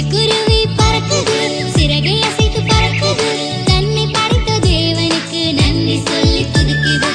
சிட்டுக்குருவி பறக்குது சிறகை அசைத்து பறக்குது. தன்னை படைத்த தேவனுக்கு நன்றி சொல்லி துதிக்குது.